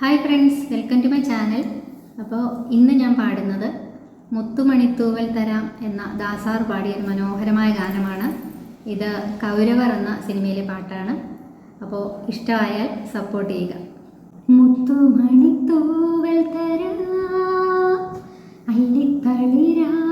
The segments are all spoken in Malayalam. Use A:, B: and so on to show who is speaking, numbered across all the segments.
A: Hi friends welcome to my channel അപ്പോൾ ഇന്ന് ഞാൻ പാടുന്നത് മുത്തുമണിത്തൂവൽ തരാം എന്ന ദാസാർ പാടിയ ഒരു മനോഹരമായ ഗാനമാണ്. ഇത് കൗരവർ എന്ന സിനിമയിലെ പാട്ടാണ്. അപ്പോൾ ഇഷ്ടമായാൽ സപ്പോർട്ട് ചെയ്യുക. മുത്തുമണിത്തൂവൽ തരാം. അല്ലിത്തളിരാട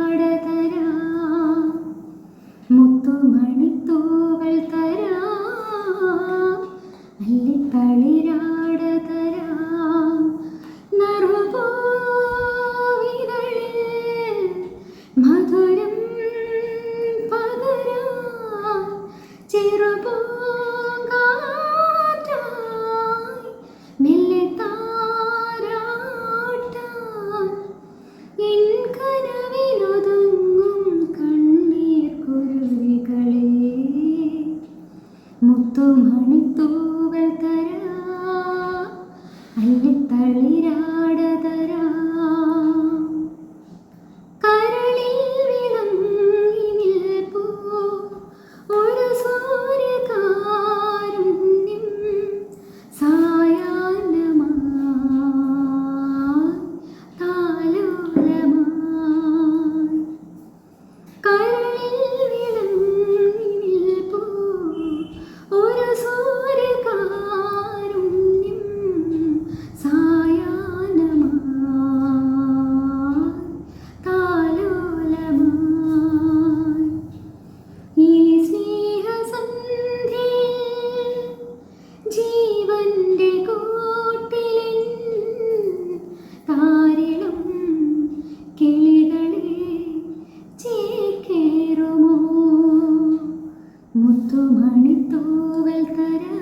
A: മുത്തുമണിത്തൂവൽ തരാ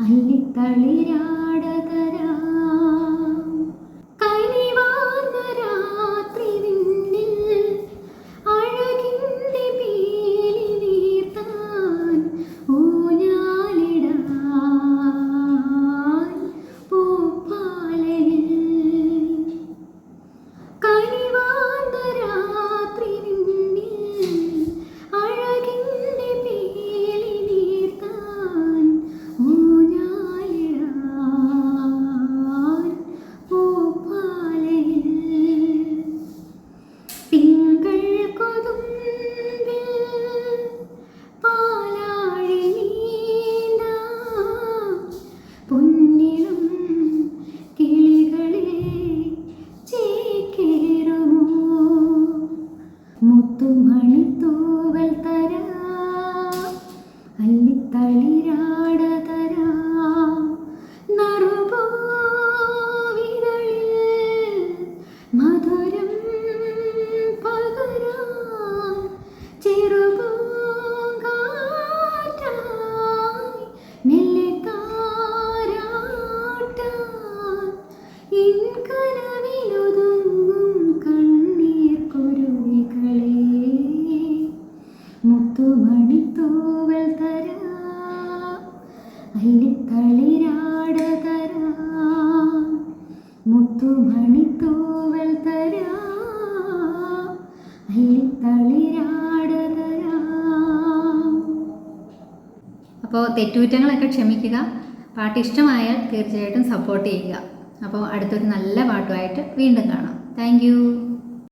A: അല്ലിത്തളിരാട തരാ. അപ്പോൾ തെറ്റുകുറ്റങ്ങളൊക്കെ ക്ഷമിക്കുക. പാട്ട് ഇഷ്ടമായാൽ തീർച്ചയായിട്ടും സപ്പോർട്ട് ചെയ്യുക. അപ്പോൾ അടുത്തൊരു നല്ല പാട്ടുമായിട്ട് വീണ്ടും കാണാം. താങ്ക്